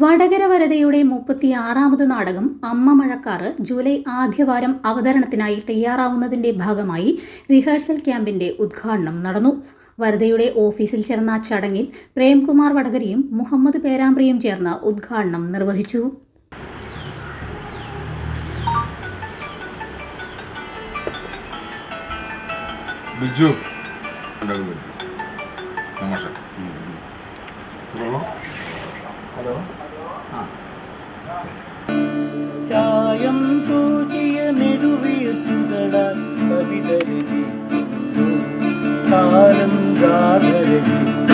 വടകര വരതയുടെ മുപ്പത്തിയാറാമത് നാടകം അമ്മ മഴക്കാറ് ജൂലൈ ആദ്യവാരം അവതരണത്തിനായി തയ്യാറാവുന്നതിന്റെ ഭാഗമായി റിഹേഴ്സൽ ക്യാമ്പിന്റെ ഉദ്ഘാടനം നടന്നു. വരതയുടെ ഓഫീസിൽ ചേർന്ന ചടങ്ങിൽ പ്രേംകുമാർ വടകരയും മുഹമ്മദ് പേരാമ്പ്രയും ചേർന്ന് ഉദ്ഘാടനം നിർവഹിച്ചു. ബിജു. നമസ്കാരം. ചായം പൂശിയ നെടുവീർപ്പുകളാൽ കവിത രചിക്കുന്നു കാലം ഗാഥ രചിക്കുന്നു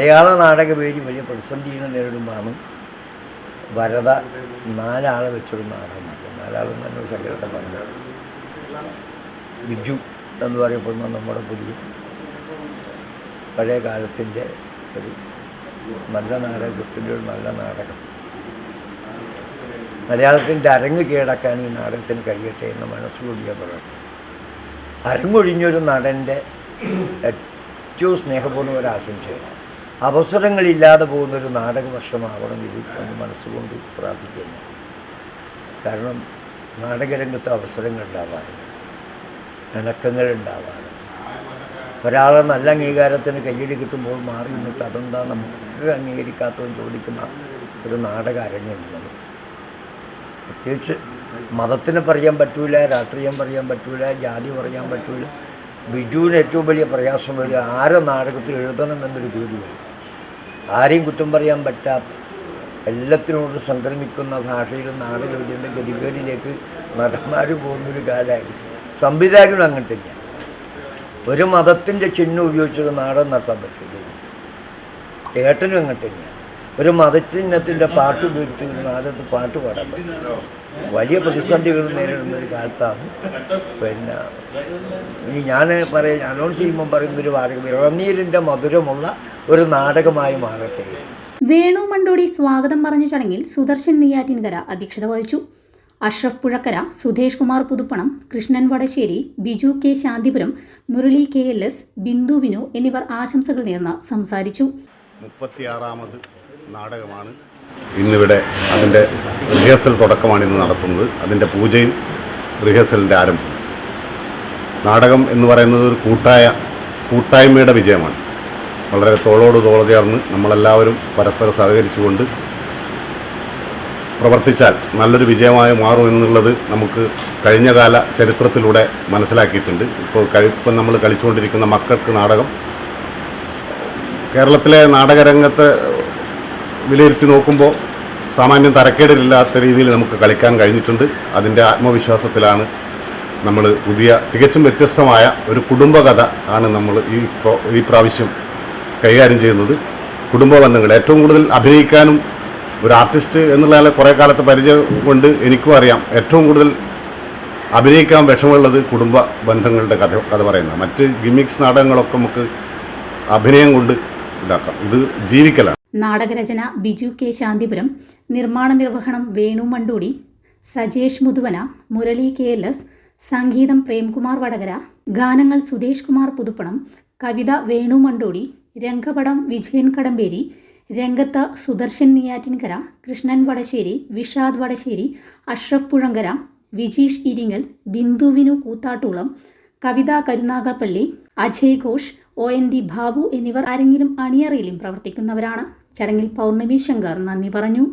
മലയാള നാടകവേദി വലിയ പ്രതിസന്ധികൾ നേരിടുമ്പോഴാണ് വരത നാലാളെ വെച്ചൊരു നാടകം നടത്തും നാലാളും തന്നെ ഒരു സങ്കടത്തെ പറഞ്ഞു ബിജു എന്ന് പറയപ്പെടുന്ന നമ്മുടെ പുതിയ പഴയ കാലത്തിന്റെ ഒരു നല്ല നാടകത്തിന്റെ ഒരു നല്ല നാടകം. മലയാളത്തിന്റെ അരങ്ങ് കീഴടക്കാൻ ഈ നാടകത്തിന് കഴിയട്ടെ എന്ന് മനസ്സുകൂടിയ പറയുന്നത് അരങ്ങൊഴിഞ്ഞൊരു നടന്റെ ഏറ്റവും സ്നേഹപൂർണ ഒരു ആശംസയാണ്. അവസരങ്ങളില്ലാതെ പോകുന്നൊരു നാടക വർഷമാവണം ഇത് എന്ന് മനസ്സുകൊണ്ട് പ്രാർത്ഥിക്കുന്നു. കാരണം നാടകരംഗത്ത് അവസരങ്ങൾ ഉണ്ടാവാറുണ്ട് ഇണക്കങ്ങൾ ഉണ്ടാവാറുണ്ട് ഒരാളെ നല്ല അംഗീകാരത്തിന് കയ്യടി കിട്ടുമ്പോൾ മാറി നിന്നിട്ട് അതെന്താ നമുക്ക് അംഗീകരിക്കാത്തതെന്ന് ചോദിക്കുന്ന ഒരു നാടക അരങ്ങുണ്ട് നമുക്ക്. പ്രത്യേകിച്ച് മതത്തിന് പറയാൻ പറ്റൂല രാഷ്ട്രീയം പറയാൻ പറ്റൂല ജാതി പറയാൻ പറ്റൂല. ബിജുവിന് ഏറ്റവും വലിയ പ്രയാസം വരിക ആരെ നാടകത്തിൽ എഴുതണം എന്നൊരു പേടി വരും. ആരെയും കുറ്റം പറയാൻ പറ്റാത്ത എല്ലാത്തിനോട് സംക്രമിക്കുന്ന ഭാഷയിൽ നാടകം എഴുതേണ്ട ഗതികേടിലേക്ക് നടന്മാർ പോകുന്നൊരു കാലമായി സംവിധായകനും അങ്ങനെ തന്നെയാണ് ഒരു മതത്തിന്റെ ചിഹ്നം ഉപയോഗിച്ചൊരു നാടൻ നടത്താൻ പറ്റില്ല. ഏട്ടനും അങ്ങനെ തന്നെയാണ് ഒരു മതചിഹ്നത്തിന്റെ പാട്ട് ഉപയോഗിച്ച് ഒരു നാടകത്തിൽ പാട്ട് പാടാൻ പറ്റും. വലിയ പ്രതിസന്ധികൾ നേരിടുന്ന ഒരു കാലത്താണ് പിന്നെ ഇനി ഞാൻ പറയാം അനൗൺസ് ചെയ്യുമ്പോൾ പറയുന്ന ഒരു വാചകം ഇളനീരിന്റെ മധുരമുള്ള ഒരു നാടകമായി മാറട്ടെ. വേണു മണ്ടോടി സ്വാഗതം പറഞ്ഞ ചടങ്ങിൽ സുദർശൻ നെയ്യാറ്റിൻകര അധ്യക്ഷത വഹിച്ചു. Ashraf Puzhakkara Sudhesh Kumar Puthuppanam Krishnan Vadasseri Biju K Shanthipuram Murali K L S Bindu Vinu എന്നിവർ ആശംസകൾ നേർന്ന് സംസാരിച്ചു. മുപ്പത്തിയാറാമത് നാടകമാണ്. ഇന്നിവിടെ അതിന്റെ റിഹേഴ്സൽ തുടക്കമാണ് ഇന്ന് നടത്തുന്നത്. അതിന്റെ പൂജയും റിഹേഴ്സലിന്റെ ആരംഭം നാടകം എന്ന് പറയുന്നത് ഒരു കൂട്ടായ കൂട്ടായ്മയുടെ വിജയമാണ്. വളരെ തോളോട് തോള ചേർന്ന് നമ്മളെല്ലാവരും പരസ്പരം സഹകരിച്ചുകൊണ്ട് പ്രവർത്തിച്ചാൽ നല്ലൊരു വിജയമായി മാറും എന്നുള്ളത് നമുക്ക് കഴിഞ്ഞ കാല ചരിത്രത്തിലൂടെ മനസ്സിലാക്കിയിട്ടുണ്ട്. ഇപ്പോൾ കഴിപ്പം നമ്മൾ കളിച്ചുകൊണ്ടിരിക്കുന്ന മക്കൾക്ക് നാടകം കേരളത്തിലെ നാടകരംഗത്ത് വിലയിരുത്തി നോക്കുമ്പോൾ സാമാന്യം തരക്കേടില്ലാത്ത രീതിയിൽ നമുക്ക് കളിക്കാൻ കഴിഞ്ഞിട്ടുണ്ട്. അതിന്റെ ആത്മവിശ്വാസത്തിലാണ് നമ്മൾ പുതിയ തികച്ചും വ്യത്യസ്തമായ ഒരു കുടുംബകഥ ആണ് നമ്മൾ ഈ ഈ പ്രാവശ്യം കൈകാര്യം ചെയ്യുന്നത്. കുടുംബ ബന്ധങ്ങൾ ഏറ്റവും കൂടുതൽ അഭിനയിക്കാനും ഒരു ആർട്ടിസ്റ്റ് എന്നുള്ള കുറേ കാലത്തെ പരിചയം കൊണ്ട് എനിക്കും അറിയാം. ഏറ്റവും കൂടുതൽ അഭിനയിക്കാൻ വിഷമമുള്ളത് കുടുംബ ബന്ധങ്ങളുടെ കഥ കഥ പറയുന്ന മറ്റ് ഗിമിക്സ് നാടകങ്ങളൊക്കെ നമുക്ക് അഭിനയം കൊണ്ട് ഇതാക്കാം. ഇത് ജീവിക്കലാണ്. നാടകരചന ബിജു കെ ശാന്തിപുരം നിർമ്മാണ നിർവഹണം Venu Mandoodi Sajesh Muthuvana Murali K L S സംഗീതം പ്രേംകുമാർ വടകര ഗാനങ്ങൾ സുധേഷ് കുമാർ പുതുപ്പണം കവിത വേണു മണ്ടോടി രംഗപടം വിജയൻ കടമ്പേരി രംഗത്ത് Sudarshan Neyyattinkara Krishnan Vadasseri Vishad Vadasseri Ashraf Puzhankara Vijeesh Iringal ബിന്ദുവിനു Koothattukulam Kavitha Karunagappally Ajay Ghosh O N D Babu എന്നിവർ ആരെങ്കിലും അണിയറയിലും പ്രവർത്തിക്കുന്നവരാണ്. ചടങ്ങിൽ പൗർണമി ശങ്കർ നന്ദി പറഞ്ഞു.